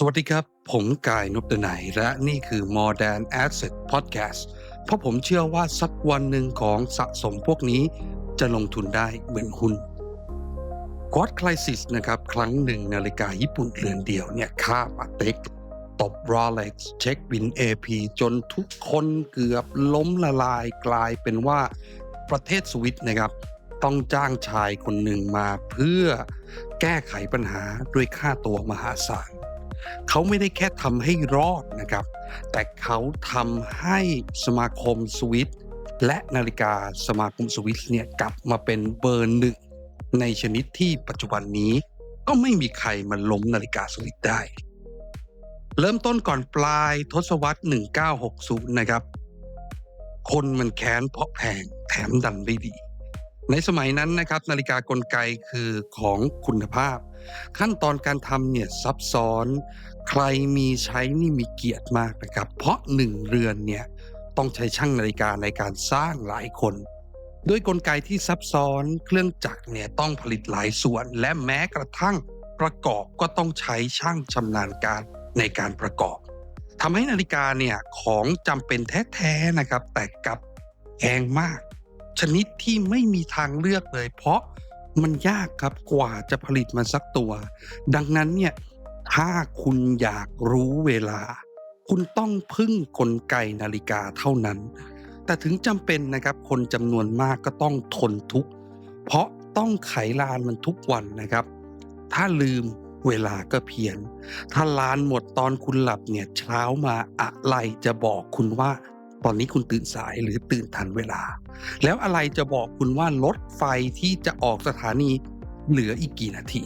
สวัสดีครับ ผมกายนพดนัยและนี่คือ Modern Asset Podcast เพราะผมเชื่อว่าสักวันหนึ่งของสะสมพวกนี้จะลงทุนได้เหมือนหุ้น g o d Crisis นะครับ ครั้งหนึ่งนาฬิกาญี่ปุ่นเรือนเดียวเนี่ยค่าปาเต็กตบ Rolex เช็คบิน AP จนทุกคนเกือบล้มละลายกลายเป็นว่าประเทศสวิตนะครับ ต้องจ้างชายคนหนึ่งมาเพื่อแก้ไขปัญหาด้วยค่าตัวมหาศาล เขาไม่ได้แค่ทำให้รอดนะครับ แต่เขาทำให้สมาคมสวิตและนาฬิกาสมาคมสวิตเนี่ยกลับมาเป็นเบอร์หนึ่งในชนิดที่ปัจจุบันนี้ ก็ไม่มีใครมาล้มนาฬิกาสวิตได้ เริ่มต้นก่อนปลายทศวรรษ 1960 นะครับ คนมันแค้นเพราะแพงแถมดันไม่ดี ในสมัยนั้นนะครับนาฬิกากลไกคือของคุณภาพ ขั้นตอนการทำเนี่ยซับซ้อน ใครมีใช้นี่มีเกียรติมากนะครับ เพราะหนึ่งเรือนเนี่ยต้องใช้ช่างนาฬิกาในการสร้างหลายคน ด้วยกลไกที่ซับซ้อนเครื่องจักรเนี่ยต้องผลิตหลายส่วน และแม้กระทั่งประกอบก็ต้องใช้ช่างชำนาญการในการประกอบทำให้นาฬิกาเนี่ยของจำเป็นแท้ๆนะครับ แต่กับแพงมาก ชนิดที่ไม่มีทางเลือกเลย เพราะมันยากครับกว่าจะผลิตมาสักตัว ดังนั้นเนี่ยถ้าคุณอยากรู้เวลา คุณต้องพึ่งกลไกนาฬิกาเท่านั้น แต่ถึงจำเป็นนะครับคนจำนวนมากก็ต้องทนทุกข์เพราะต้องไขลานมันทุกวันนะครับ ถ้าลืมเวลาก็เพียน ถ้าลานหมดตอนคุณหลับเนี่ยเช้ามาอะไรจะบอกคุณว่า ตอนนี้คุณตื่นสายหรือตื่นทันเวลา แล้วอะไรจะบอกคุณว่ารถไฟที่จะออกสถานีเหลืออีกกี่นาที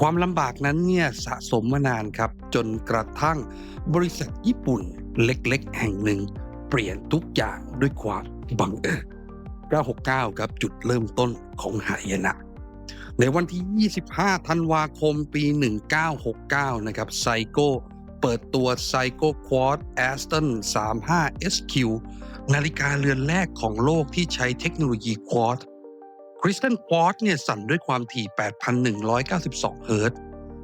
ความลำบากนั้นเนี่ยสะสมมานานครับ จนกระทั่งบริษัทญี่ปุ่นเล็กๆ แห่งหนึ่ง เปลี่ยนทุกอย่างด้วยความบังเอิญ969 ครับจุดเริ่มต้นของหายนะในวันที่ 25 ธันวาคม ปี 1969 นะครับไซโก้ เปิดตัวไซโก้ควอ d แอสตัน35 SQ นาฬิกาเรือนแรกของโลกที่ใช้เทคโนโลยีควอ d คริสตัลควอ d เนี่ยสั่นด้วยความถี่ 8,192 เฮิรตซ์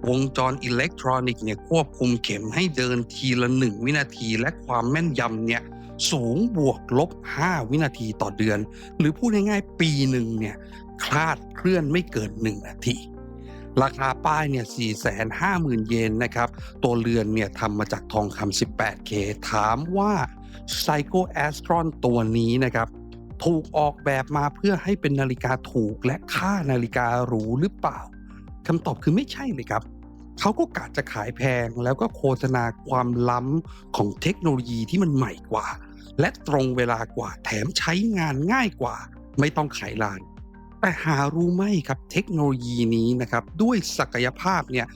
วงจรอิเล็กทรอนิกส์เนี่ยควบคุมเข็มให้เดินทีละ 1 วินาทีและความแม่นยำเนี่ยสูงบวกลบ 5 วินาทีต่อเดือน หรือพูดง่ายๆ ปีหนึ่งเนี่ยคลาดเคลื่อนไม่เกิน 1 นาที ราคาป้ายเนี่ย 450,000 เยนนะครับ ตัวเรือนเนี่ยทำมาจากทองคำ 18K ถามว่า Psycho Astron ตัวนี้นะครับ ถูกออกแบบมาเพื่อให้เป็นนาฬิกาถูกและค่านาฬิกาหรูหรือเปล่าคำตอบคือไม่ใช่เลยครับเขาก็กะจะขายแพงแล้วก็โฆษณาความล้ำของเทคโนโลยีที่มันใหม่กว่า และตรงเวลากว่าแถมใช้งานง่ายกว่า ไม่ต้องขายลาน แต่หารู้ไหมครับเทคโนโลยีนี้นะครับด้วยศักยภาพเนี่ย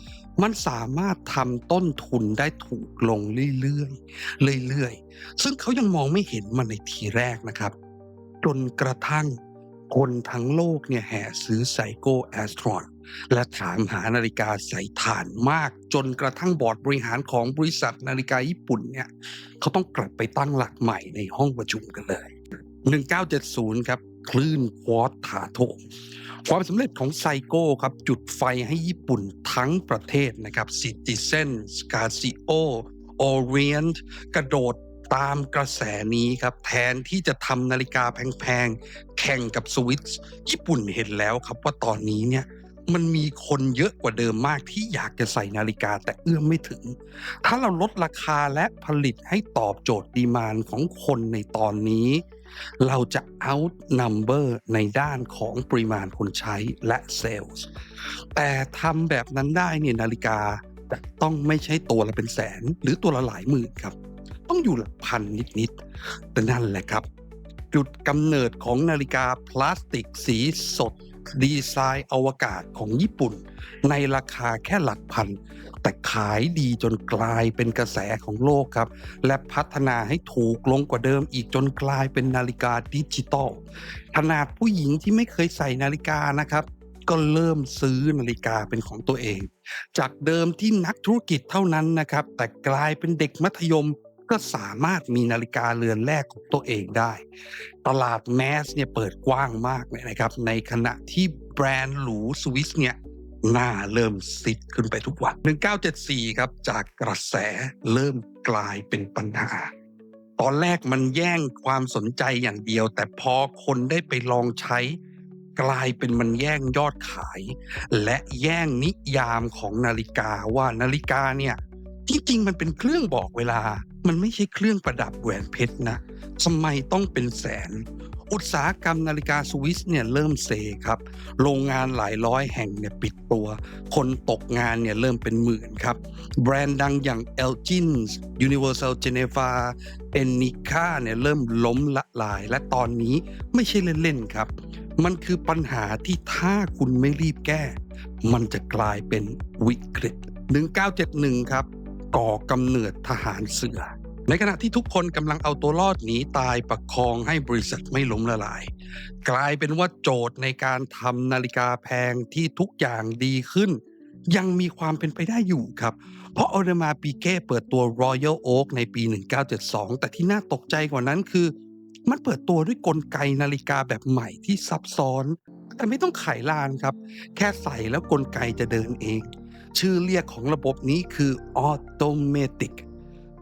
มันสามารถทำต้นทุนได้ถูกลงเรื่อยๆเรื่อยๆ ซึ่งเขายังมองไม่เห็นมันในทีแรกนะครับ จนกระทั่งคนทั้งโลกเนี่ยแห่ซื้อไซโกแอสตรอนและถามหานาฬิกาส่ถ่านมาก จนกระทั่งบอร์ดบริหารของบริษัทนาฬิกาญี่ปุ่นเนี่ยเขาต้องกลับไปตั้งหลักใหม่ในห้องประชุมกันเลย 1970 ครับ คลื่นควอตถาโถมความสำเร็จของไซโก้ครับจุดไฟให้ญี่ปุ่นทั้งประเทศนะครับซิติเซนสกาซิโอโอเรียนกระโดดตามกระแสนี้ครับแทนที่จะทำนาฬิกาแพงๆ แข่งกับสวิตญี่ปุ่นเห็นแล้วครับว่าตอนนี้เนี่ยมันมีคนเยอะกว่าเดิมมากที่อยากจะใส่นาฬิกาแต่เอื้อมไม่ถึง ถ้าเราลดราคาและผลิตให้ตอบโจทย์ดีมานของคนในตอนนี้ เราจะ out number ในด้านของปริมาณคนใช้และเซลล์ แต่ทำแบบนั้นได้เนี่ยนาฬิกาจะต้องไม่ใช่ตัวละเป็นแสน หรือตัวละหลายหมื่นครับ ต้องอยู่หลักพันนิดๆแต่นั่นแหละครับ จุดกำเนิดของนาฬิกาพลาสติกสีสด ดีไซน์อวกาศของญี่ปุ่น ในราคาแค่หลักพัน แต่ขายดีจนกลายเป็นกระแสของโลกครับ และพัฒนาให้ถูกลงกว่าเดิมอีกจนกลายเป็นนาฬิกาดิจิตอลขนาดผู้หญิงที่ไม่เคยใส่นาฬิกานะครับก็เริ่มซื้อนาฬิกาเป็นของตัวเอง จากเดิมที่นักธุรกิจเท่านั้นนะครับ แต่กลายเป็นเด็กมัธยม ก็สามารถมีนาฬิกาเรือนแรกของตัวเองได้ ตลาดแมสเนี่ยเปิดกว้างมากเลยนะครับ ในขณะที่แบรนด์หรูสวิสเนี่ยหน้าเริ่มซิดขึ้นไปทุกวัน 1974 ครับ จากกระแสเริ่มกลายเป็นปัญหา ตอนแรกมันแย่งความสนใจอย่างเดียว แต่พอคนได้ไปลองใช้ กลายเป็นมันแย่งยอดขาย และแย่งนิยามของนาฬิกาว่านาฬิกาเนี่ยจริงๆมันเป็นเครื่องบอกเวลา มันไม่ใช่เครื่องประดับแหวนเพชรนะทำไมต้องเป็นแสน อุตสาหกรรมนาฬิกาสวิสเนี่ยเริ่มเซครับ โรงงานหลายร้อยแห่งเนี่ยปิดตัว คนตกงานเนี่ยเริ่มเป็นหมื่นครับ แบรนด์ดังอย่าง Elgin Universal Geneva e n i c a เนี่ยเริ่มล้มละลาย และตอนนี้ไม่ใช่เล่นๆครับ มันคือปัญหาที่ถ้าคุณไม่รีบแก้ มันจะกลายเป็นวิกฤต1971 ครับ ก่อกำเนิดทหารเสือ ในขณะที่ทุกคนกำลังเอาตัวรอดหนีตายประคองให้บริษัทไม่ล้มละลาย กลายเป็นว่าโจทย์ในการทำนาฬิกาแพงที่ทุกอย่างดีขึ้น ยังมีความเป็นไปได้อยู่ครับ เพราะออเดมาปีเก้เปิดตัว Royal Oak ในปี 1972 แต่ที่น่าตกใจกว่านั้นคือ มันเปิดตัวด้วยกลไกนาฬิกาแบบใหม่ที่ซับซ้อน แต่ไม่ต้องไขลานครับ แค่ใส่แล้วกลไกจะเดินเอง ชื่อเรียกของระบบนี้คือ Automatic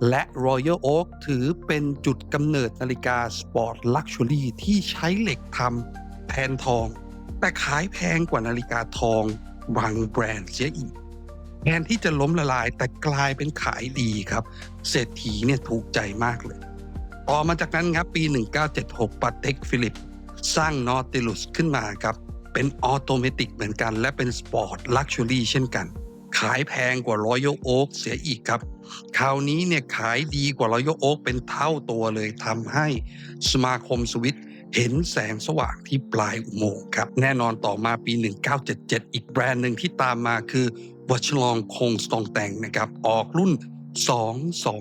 และ Royal Oak ถือเป็นจุดกำเนิดนาฬิกาสปอร์ตลักชัวรี่ที่ใช้เหล็กทำแทนทอง แต่ขายแพงกว่านาฬิกาทองบางแบรนด์เสียอีกแทนที่จะล้มละลายแต่กลายเป็นขายดีครับ เศรษฐีเนี่ยถูกใจมากเลย ต่อมาจากนั้นครับปี 1976ปาเต็กฟิลิป สร้างนอติลุสขึ้นมาครับ เป็นออโตเมติกเหมือนกัน และเป็นสปอร์ตลักชัวรี่เช่นกัน ขายแพงกว่า Royal Oak เสียอีกครับ คราวนี้เนี่ยขายดีกว่า Royal Oak เป็นเท่าตัวเลยทำให้สมาคมสวิตเห็นแสงสว่างที่ปลายอุโมงค์ครับ แน่นอนต่อมาปี 1977 อีกแบรนด์หนึ่งที่ตามมาคือวัชลองคงสตองแตงนะครับ ออกรุ่น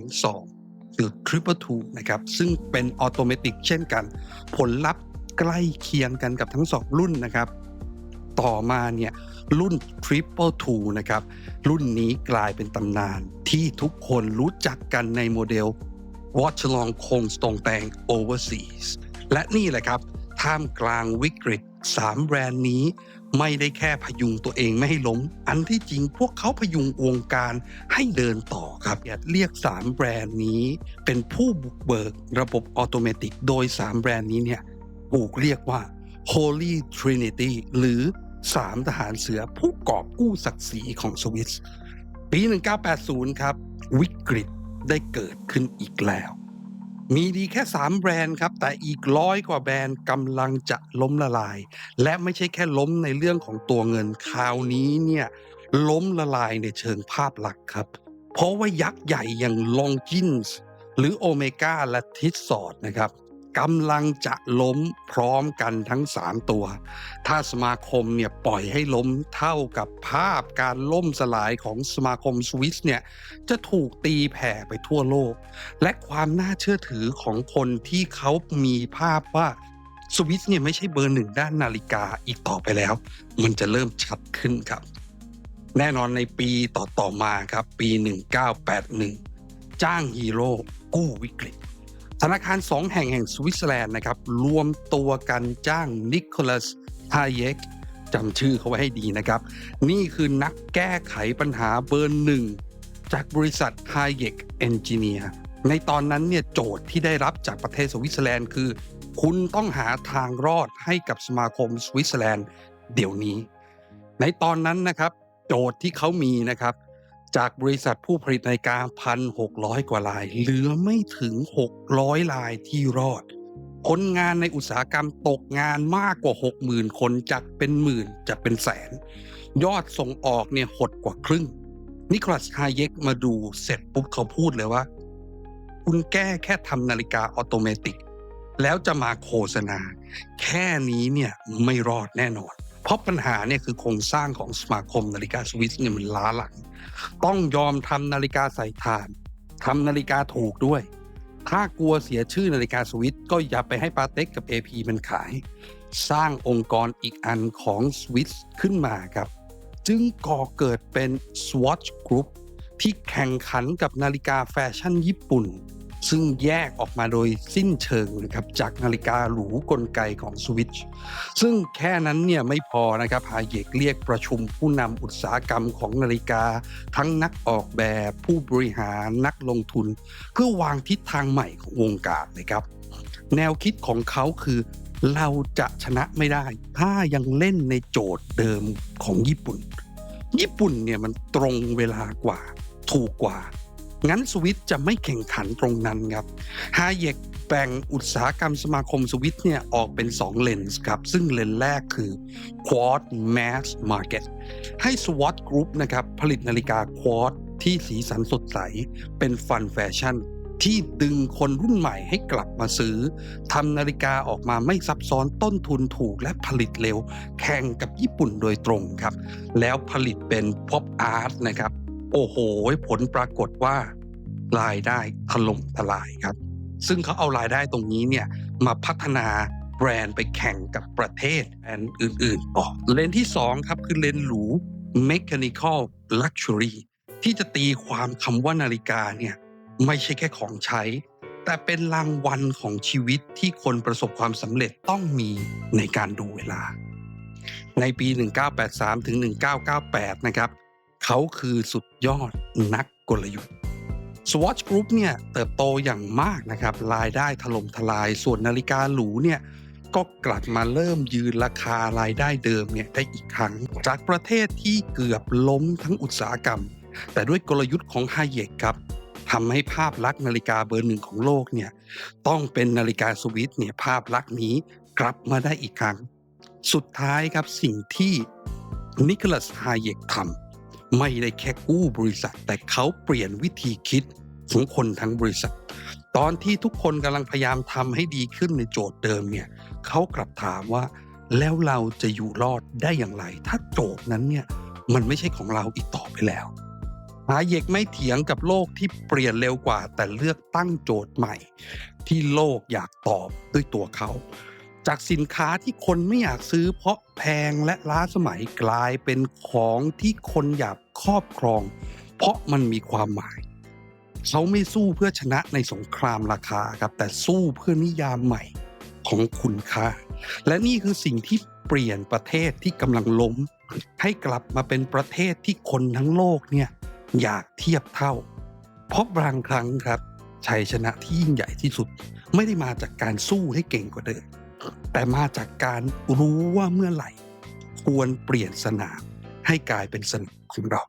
222 คือ Triple Two นะครับ ซึ่งเป็นออโตเมติกเช่นกัน ผลลัพธ์ใกล้เคียงกันกับทั้งสองรุ่นนะครับ ต่อมาเนี่ยรุ่น Triple Two นะครับ รุ่นนี้กลายเป็นตำนานที่ทุกคนรู้จักกันในโมเดล Watch Along คงสตองแตง Overseas และนี่แหละครับ ท่ามกลางวิกฤต 3 แบรนด์นี้ ไม่ได้แค่พยุงตัวเองไม่ให้ล้ม อันที่จริงพวกเขาพยุงวงการให้เดินต่อครับอย่าเรียก 3 แบรนด์นี้เป็นผู้บุกเบิกระบบออโตเมติก โดย 3 แบรนด์นี้เนี่ยถูกเรียกว่า Holy Trinity หรือ 3 ทหารเสือผู้กอบกู้ศักดิ์ศรีของสวิสปี 1980 ครับ วิกฤตได้เกิดขึ้นอีกแล้ว มีดีแค่ 3 แบรนด์ครับ แต่อีกร้อยกว่าแบรนด์กำลังจะล้มละลาย และไม่ใช่แค่ล้มในเรื่องของตัวเงินคราวนี้เนี่ยล้มละลายในเชิงภาพลักษณ์ครับ เพราะว่ายักษ์ใหญ่อย่างลองจินส์หรือโอเมก้าและทิสซอดนะครับ กำลังจะล้มพร้อมกันทั้ง 3 ตัว ถ้าสมาคมเนี่ยปล่อยให้ล้มเท่ากับภาพการล่มสลายของสมาคมสวิสเนี่ยจะถูกตีแผ่ไปทั่วโลก และความน่าเชื่อถือของคนที่เขามีภาพว่าสวิสเนี่ยไม่ใช่เบอร์หนึ่งด้านนาฬิกาอีกต่อไปแล้ว มันจะเริ่มชัดขึ้นครับ แน่นอนในปีต่อๆมาครับ ปี 1981 จ้างฮีโร่กู้วิกฤต ธนาคารสองแห่งแห่งสวิตเซอร์แลนด์นะครับรวมตัวกันจ้างนิโคลัสฮาเยกจำชื่อเขาไว้ให้ดีนะครับ นี่คือนักแก้ไขปัญหาเบอร์หนึ่งจากบริษัท h i เ e k Engineer ในตอนนั้นเนี่ยโจทย์ที่ได้รับจากประเทศสวิตเซอร์แลนด์คือ คุณต้องหาทางรอดให้กับสมาคมสวิตเซอร์แลนด์เดี๋ยวนี้ ในตอนนั้นนะครับ โจทย์ที่เขามีนะครับ จากบริษัทผู้ผลิตนาฬิกาพันหกร้อยกว่าลาย เหลือไม่ถึง600ลายที่รอด คนงานในอุตสาหกรรมตกงานมากกว่า60,000คนจากเป็นหมื่นจากเป็นแสน ยอดส่งออกเนี่ยหดกว่าครึ่ง นิโคลัสฮาเยกมาดูเสร็จปุ๊บเขาพูดเลยว่า คุณแก้แค่ทำนาฬิกาออโตเมติก แล้วจะมาโฆษณา แค่นี้เนี่ยไม่รอดแน่นอน เพราะปัญหาเนี่ยคือโครงสร้างของสมาคมนาฬิกาสวิสเนี่ยมันล้าหลัง ต้องยอมทำนาฬิกาใส่ถ่านทำนาฬิกาถูกด้วย ถ้ากลัวเสียชื่อนาฬิกาสวิสก็อย่าไปให้ปาเต็กกับ AP มันขาย สร้างองค์กรอีกอันของสวิสขึ้นมาครับ จึงก่อเกิดเป็น Swatch Group ที่แข่งขันกับนาฬิกาแฟชั่นญี่ปุ่น ซึ่งแยกออกมาโดยสิ้นเชิงนะครับจากนาฬิกาหรูกลไกของสวิตช์ซึ่งแค่นั้นเนี่ยไม่พอนะครับฮาเยกเรียกประชุมผู้นำอุตสาหกรรมของนาฬิกา ทั้งนักออกแบบผู้บริหารนักลงทุน เพื่อวางทิศทางใหม่ของวงการนะครับ แนวคิดของเขาคือเราจะชนะไม่ได้ ถ้ายังเล่นในโจทย์เดิมของญี่ปุ่น ญี่ปุ่นเนี่ยมันตรงเวลากว่า ถูกกว่า งั้นสวิตจะไม่แข่งขันตรงนั้นครับฮาเยกแบ่งอุตสาหกรรมสมาคมสวิตเนี่ยออกเป็น 2 เลนส์ครับ ซึ่งเลนส์แรกคือ Quad Mass Market ให้ SWAT Group นะครับ ผลิตนาฬิกา Quad ที่สีสันสดใส เป็นฟันแฟชั่น ที่ดึงคนรุ่นใหม่ให้กลับมาซื้อทำนาฬิกาออกมาไม่ซับซ้อนต้นทุนถูกและผลิตเร็ว แข่งกับญี่ปุ่นโดยตรงครับ แล้วผลิตเป็น Pop Art นะครับ โอ้โห ผลปรากฏว่ารายได้ถล่มทลายครับ ซึ่งเขาเอารายได้ตรงนี้เนี่ยมาพัฒนาแบรนด์ไปแข่งกับประเทศแบรนด์อื่นๆต่อเลนที่ 2 ครับ คือเลนหรู Mechanical Luxury ที่จะตีความคำว่านาฬิกาเนี่ยไม่ใช่แค่ของใช้ แต่เป็นรางวัลของชีวิตที่คนประสบความสำเร็จต้องมีในการดูเวลา ในปี 1983 ถึง 1998 นะครับ เขาคือสุดยอดนักกลยุทธ์ Swatch Group เนี่ยเติบโตอย่างมากนะครับรายได้ถล่มทลายส่วนนาฬิกาหรูเนี่ยก็กลับมาเริ่มยืนราคารายได้เดิมเนี่ยได้อีกครั้ง จากประเทศที่เกือบล้มทั้งอุตสาหกรรม แต่ด้วยกลยุทธ์ของไฮเยกครับทำให้ภาพลักษณ์นาฬิกาเบอร์หนึ่งของโลกเนี่ยต้องเป็นนาฬิกาสวิตเนี่ยภาพลักษณ์นี้กลับมาได้อีกครั้ง สุดท้ายครับสิ่งที่นิโคลัสไฮเยกทำ ไม่ได้แค่กู้บริษัท แต่เขาเปลี่ยนวิธีคิดของคนทั้งบริษัท ตอนที่ทุกคนกำลังพยายามทำให้ดีขึ้นในโจทย์เดิมเนี่ยเขากลับถามว่า แล้วเราจะอยู่รอดได้อย่างไร ถ้าโจทย์นั้นเนี่ยมันไม่ใช่ของเราอีกต่อไปแล้วหาเยกไม่เถียงกับโลกที่เปลี่ยนเร็วกว่า แต่เลือกตั้งโจทย์ใหม่ ที่โลกอยากตอบด้วยตัวเขา จากสินค้าที่คนไม่อยากซื้อเพราะแพงและล้าสมัยกลายเป็นของที่คนอยากครอบครอง เพราะมันมีความหมาย เขาไม่สู้เพื่อชนะในสงครามราคาครับ แต่สู้เพื่อนิยามใหม่ของคุณค่า และนี่คือสิ่งที่เปลี่ยนประเทศที่กำลังล้ม ให้กลับมาเป็นประเทศที่คนทั้งโลกเนี่ยอยากเทียบเท่า เพราะบางครั้งครับชัยชนะที่ยิ่งใหญ่ที่สุด ไม่ได้มาจากการสู้ให้เก่งกว่าเดิม แต่มาจากการรู้ว่าเมื่อไหร่ ควรเปลี่ยนสนามให้กลายเป็นสนามของเรา